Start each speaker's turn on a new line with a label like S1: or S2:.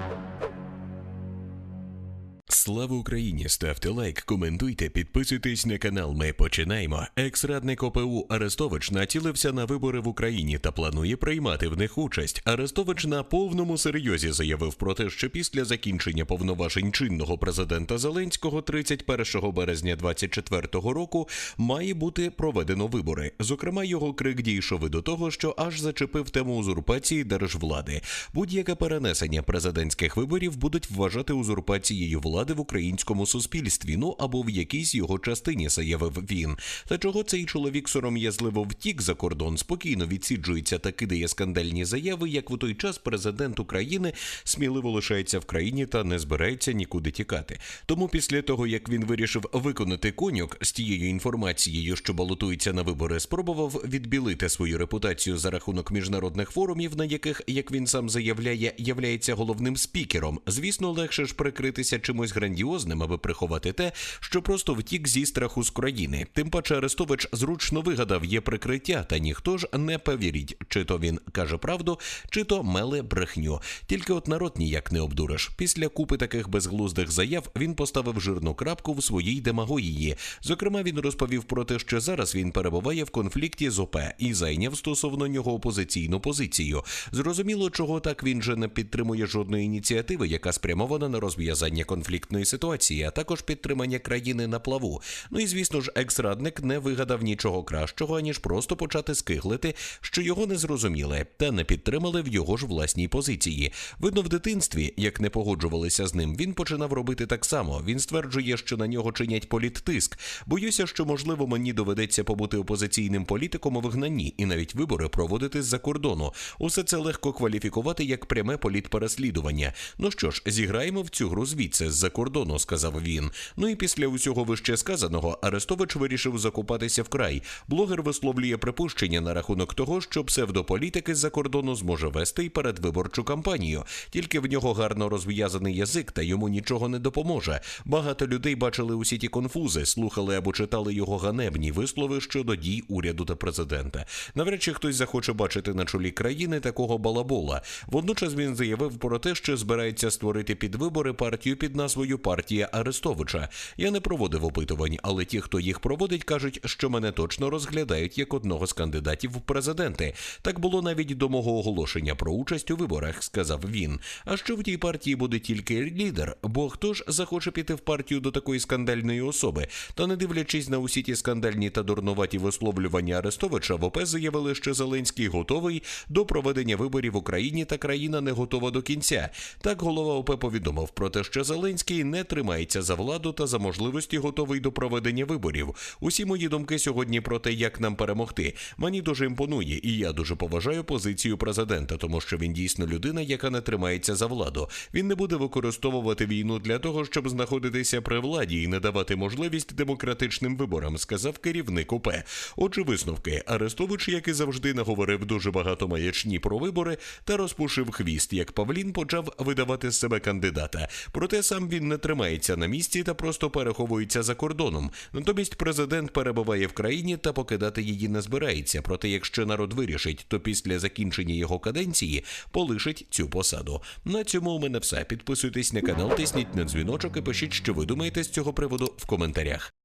S1: Thank you. Слава Україні! Ставте лайк, коментуйте, підписуйтесь на канал. Ми починаємо. Екс-радник ОПУ Арестович націлився на вибори в Україні та планує приймати в них участь. Арестович на повному серйозі заявив про те, що після закінчення повноважень чинного президента Зеленського 31 березня 2024 року має бути проведено вибори. Зокрема, його крик дійшов і до того, що аж зачепив тему узурпації держвлади. Будь-яке перенесення президентських виборів будуть вважати узурпацією влади в українському суспільстві, ну або в якійсь його частині, заявив він. Та чого цей чоловік сором'язливо втік за кордон, спокійно відсіджується та кидає скандальні заяви, як в той час президент України сміливо лишається в країні та не збирається нікуди тікати. Тому після того, як він вирішив виконати конюк з тією інформацією, що балотується на вибори, спробував відбілити свою репутацію за рахунок міжнародних форумів, на яких, як він сам заявляє, являється головним спікером. Звісно, легше ж прикритися чимось грандіозним, аби приховати те, що просто втік зі страху з країни. Тим паче Арестович зручно вигадав є прикриття, та ніхто ж не повірить, чи то він каже правду, чи то меле брехню. Тільки от народ ніяк не обдуриш. Після купи таких безглуздих заяв він поставив жирну крапку в своїй демагогії. Зокрема, він розповів про те, що зараз він перебуває в конфлікті з ОП і зайняв стосовно нього опозиційну позицію. Зрозуміло, чого так він же не підтримує жодної ініціативи, яка спрямована на розв'язання конфліктної ситуації, а також підтримання країни на плаву. Ну і звісно ж, екс-радник не вигадав нічого кращого, аніж просто почати скиглити, що його не зрозуміли та не підтримали в його ж власній позиції. Видно, в дитинстві, як не погоджувалися з ним, він починав робити так само. Він стверджує, що на нього чинять політтиск. Боюся, що можливо мені доведеться побути опозиційним політиком у вигнанні і навіть вибори проводити з-за кордону. Усе це легко кваліфікувати як пряме політпереслідування. Ну що ж, зіграємо в цю гру звідси з-за кордону, сказав він. Ну і після усього вище сказаного Арестович вирішив закупатися вкрай. Блогер висловлює припущення на рахунок того, що псевдополітики з-за кордону зможе вести й передвиборчу кампанію. Тільки в нього гарно розв'язаний язик, та йому нічого не допоможе. Багато людей бачили усі ті конфузи, слухали або читали його ганебні вислови щодо дій уряду та президента. Навряд чи хтось захоче бачити на чолі країни такого балабола. Водночас він заявив про те, що збирається створити під вибори партію під назвою партія Арестовича. Я не проводив опитувань, але ті, хто їх проводить, кажуть, що мене точно розглядають як одного з кандидатів в президенти. Так було навіть до мого оголошення про участь у виборах, сказав він. А що в тій партії буде тільки лідер? Бо хто ж захоче піти в партію до такої скандальної особи? Та не дивлячись на усі ті скандальні та дурнуваті висловлювання Арестовича, в ОП заявили, що Зеленський готовий до проведення виборів в Україні та країна не готова до кінця. Так голова ОП повідомив про те, що Зеленський не тримається за владу та за можливості готовий до проведення виборів. Усі мої думки сьогодні про те, як нам перемогти. Мені дуже імпонує, і я дуже поважаю позицію президента, тому що він дійсно людина, яка не тримається за владу. Він не буде використовувати війну для того, щоб знаходитися при владі і не давати можливість демократичним виборам, сказав керівник ОП. Отже, висновки Арестович, як і завжди, наговорив дуже багато маячні про вибори та розпушив хвіст, як Павлін почав видавати з себе кандидата. Проте сам він не тримається на місці та просто переховується за кордоном. Натомість президент перебуває в країні та покидати її не збирається. Проте, якщо народ вирішить, то після закінчення його каденції полишить цю посаду. На цьому у мене все. Підписуйтесь на канал, тисніть на дзвіночок і пишіть, що ви думаєте з цього приводу в коментарях.